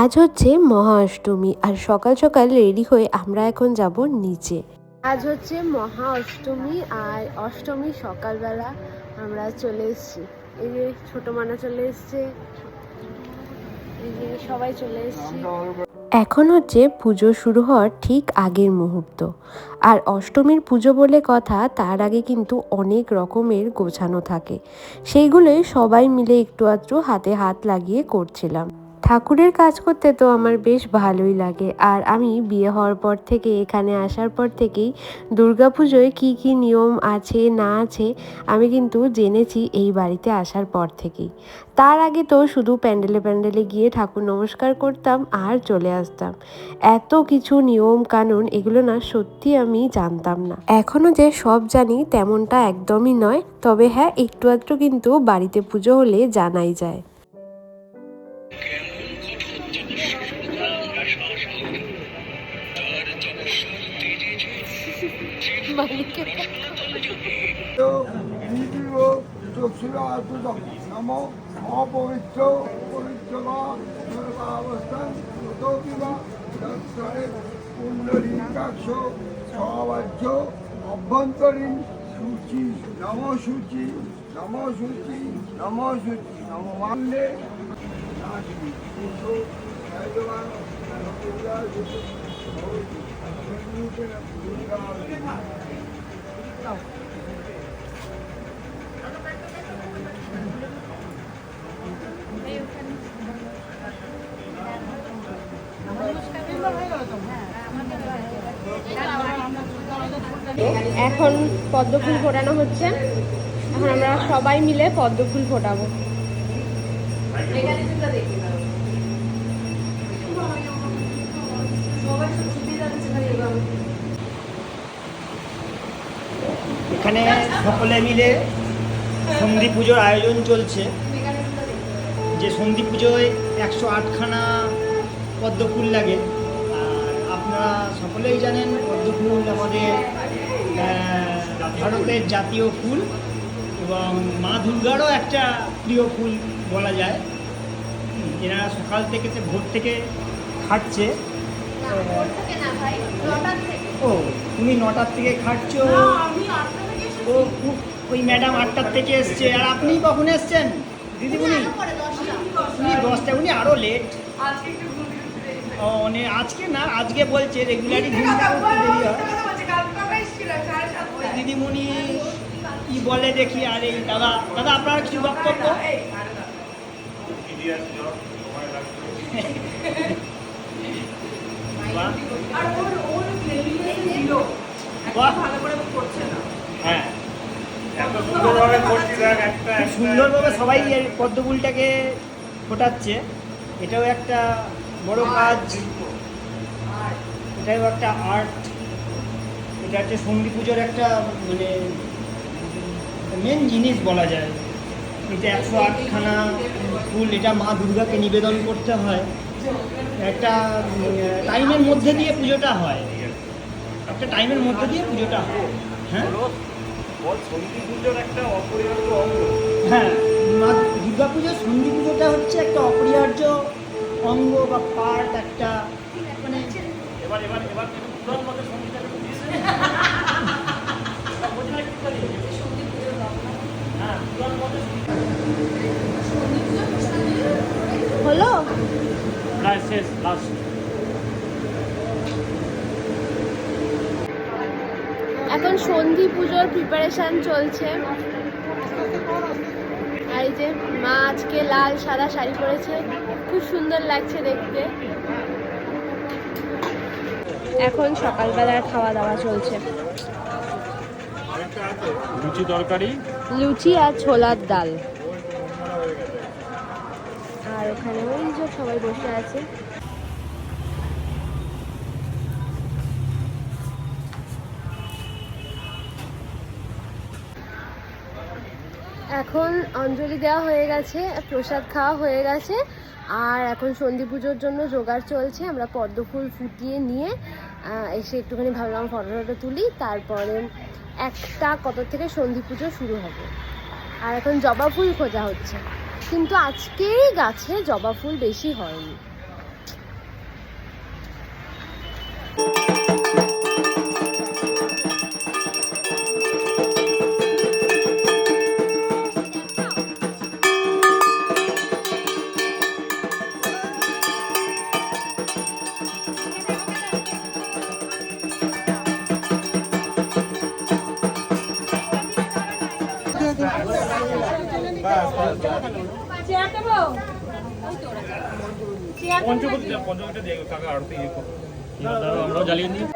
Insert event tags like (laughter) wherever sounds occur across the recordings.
আজ হচ্ছে মহা অষ্টমী আর সকাল সকাল রেডি হয়ে আমরা এখন যাব নিচে। আজ হচ্ছে মহা অষ্টমী আর অষ্টমী সকালবেলা আমরা চলে এসেছি। এই যে ছোট মানা চলে এসছে। এই যে সবাই চলে এসেছি। এখন হচ্ছে পুজো শুরু হওয়ার ঠিক আগের মুহূর্ত। আর অষ্টমীর পুজো বলে কথা তার আগে কিন্তু অনেক রকমের গোছানো থাকে। সেইগুলোই সবাই মিলে একটু আধটু হাতে হাত লাগিয়ে করছিলাম। ঠাকুরের কাজ করতে তো আমার বেশ ভালোই লাগে। আর আমি বিয়ে হওয়ার পর থেকে, এখানে আসার পর থেকেই দুর্গাপুজোয় কী কী নিয়ম আছে, না আছে, আমি কিন্তু জেনেছি এই বাড়িতে আসার পর থেকেই। তার আগে তো শুধু প্যান্ডেলে প্যান্ডেলে গিয়ে ঠাকুর নমস্কার করতাম আর চলে আসতাম। এত কিছু নিয়ম কানুন, এগুলো না সত্যি আমি জানতাম না। এখনও যে সব জানি তেমনটা একদমই নয়, তবে হ্যাঁ একটু আধটু কিন্তু বাড়িতে পুজো হলে জানাই যায়। দ্বিতীয় চক্ষুরাতুদম নম অপবিত্র পবিত্র বা সর্বাবস্থান ততোপি বা দর্শনে পুণ্ডরীকাক্ষ সবাহ্য অভ্যন্তরীণ সূচি নম সূচি নম সূচি এখন পদ্ম ফুল ফোটানো হচ্ছে। এখন আমরা সবাই মিলে পদ্ম ফুল ফোটাবো। এখানে সকলে মিলে সন্ধি পুজোর আয়োজন চলছে। যে সন্ধি পুজোয় একশো আটখানা পদ্মফুল লাগে। আর আপনারা সকলেই জানেন, পদ্মফুল আমাদের ভারতের জাতীয় ফুল এবং মা দুর্গারও একটা প্রিয় ফুল বলা যায়। এনারা সকাল থেকে সে ভোর থেকে খাটছে ও তুমি নটার থেকে খাটছো? ও খুব ওই ম্যাডাম আটটার থেকে এসছে। আর আপনি কখন এসছেন? দিদিমণি? উনি দশটা উনি আরও লেট ও মানে আজকে না আজকে বলছে রেগুলারই ঘুম থেকে দেরি হয়। দিদিমণি কি বলে দেখি আর এই দাদা দাদা আপনার কিছু বক্তব্য হ্যাঁ। সুন্দরভাবে সবাই পদ্মফুলটাকে ফোটাচ্ছে। এটাও একটা বড় কাজ। এটাও একটা আর্ট এটা হচ্ছে সন্ধি পুজোর একটা মানে মেন জিনিস বলা যায়। এটা একশো আটখানা ফুল এটা মা দুর্গাকে নিবেদন করতে হয়। একটা টাইমের মধ্যে দিয়ে পুজোটা হয়। একটা টাইমের মধ্যে দিয়ে পুজোটা হয়। হ্যাঁ? হ্যাঁ মা দুর্গা পুজোর সন্ধি পুজোটা হচ্ছে একটা অপরিহার্য অঙ্গ বা পার্ট একটা মানে এবার এবার এবার (laughs) হলো প্রায় শেষ লাস্ট এখন সন্ধি পুজোর প্রিপারেশন চলছে। আর এই যে মা আজকে লাল সাদা শাড়ি পরেছে খুব সুন্দর লাগছে দেখতে। এখন সকালবেলার খাওয়া দাওয়া চলছে লুচি তরকারি। লুচি আর ছোলার ডাল। আর ওখানে ওই যে সবাই বসে আছে। এখন অঞ্জলি দেওয়া হয়ে গেছে, প্রসাদ খাওয়া হয়ে গেছে, আর এখন সন্ধি পুজোর জন্য জোগাড় চলছে। আমরা পদ্ম ফুল ফুটিয়ে নিয়ে এসে একটুখানি ভাবলাম ফটো টটো তুলি, তারপরে একটা কত থেকে সন্ধি পুজো শুরু হবে। আর এখন জবা ফুল খোঁজা হচ্ছে। কিন্তু আজকেই গাছে জবা ফুল বেশি হয়নি। পঞ্চবটি পঞ্চবটি দিয়ে কাকা আরতি ইয়ে করো আমরাও জ্বালিয়ে নিই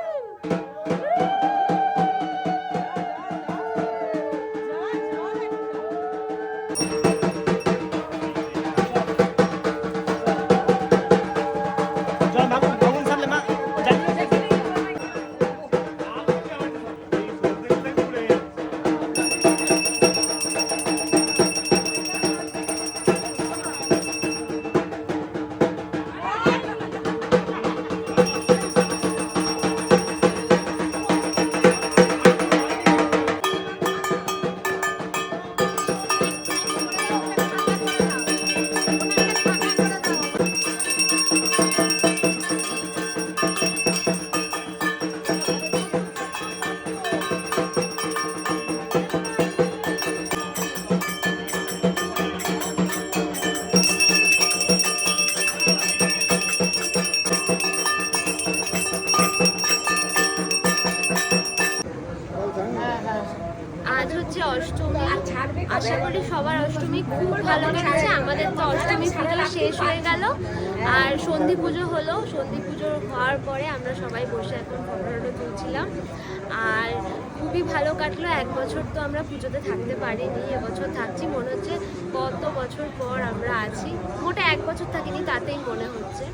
আশা করি সবার অষ্টমী খুব ভালো কেটেছে। আমাদের তো অষ্টমী পুজো শেষ হয়ে গেল। আর সন্ধি পুজো হলো। সন্ধি পুজো হওয়ার পরে আমরা সবাই বসে এখন ফটো তুলছিলাম। আর খুবই ভালো কাটলো। এক বছর তো আমরা পুজোতে থাকতে পারিনি। এবছর থাকছি। মনে হচ্ছে কত বছর পর আমরা আছি। মোটা এক বছর থাকিনি, তাতেই মনে হচ্ছে।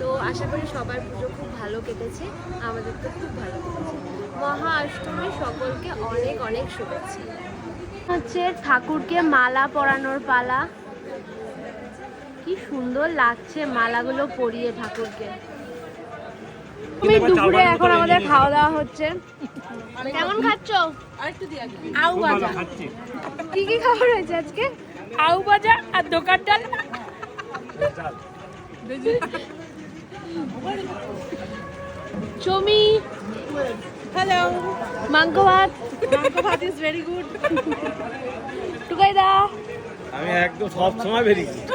তো আশা করি সবার পুজো খুব ভালো কেটেছে। আমাদের তো খুব ভালো কেটেছে। মহা অষ্টমী সকলকে অনেক অনেক শুভেচ্ছা। হচ্ছে ঠাকুরকে মালা পরানোর পালা। কি সুন্দর লাগছে মালাগুলো পরিয়ে ঠাকুরকে। তুমি দুপুরে এখন আমাদের খাওয়া দাওয়া হচ্ছে। কেমন খাচ্ছ? আউ ভাজা। কি কি খাবার হয়েছে আজকে? আউ ভাজা আর দোকান ডাল। চমি। হ্যালো মাংস ভাত mangsho bhat is very good Tukai দা আমি একদম সব সময় বেরিয়েছি। (laughs)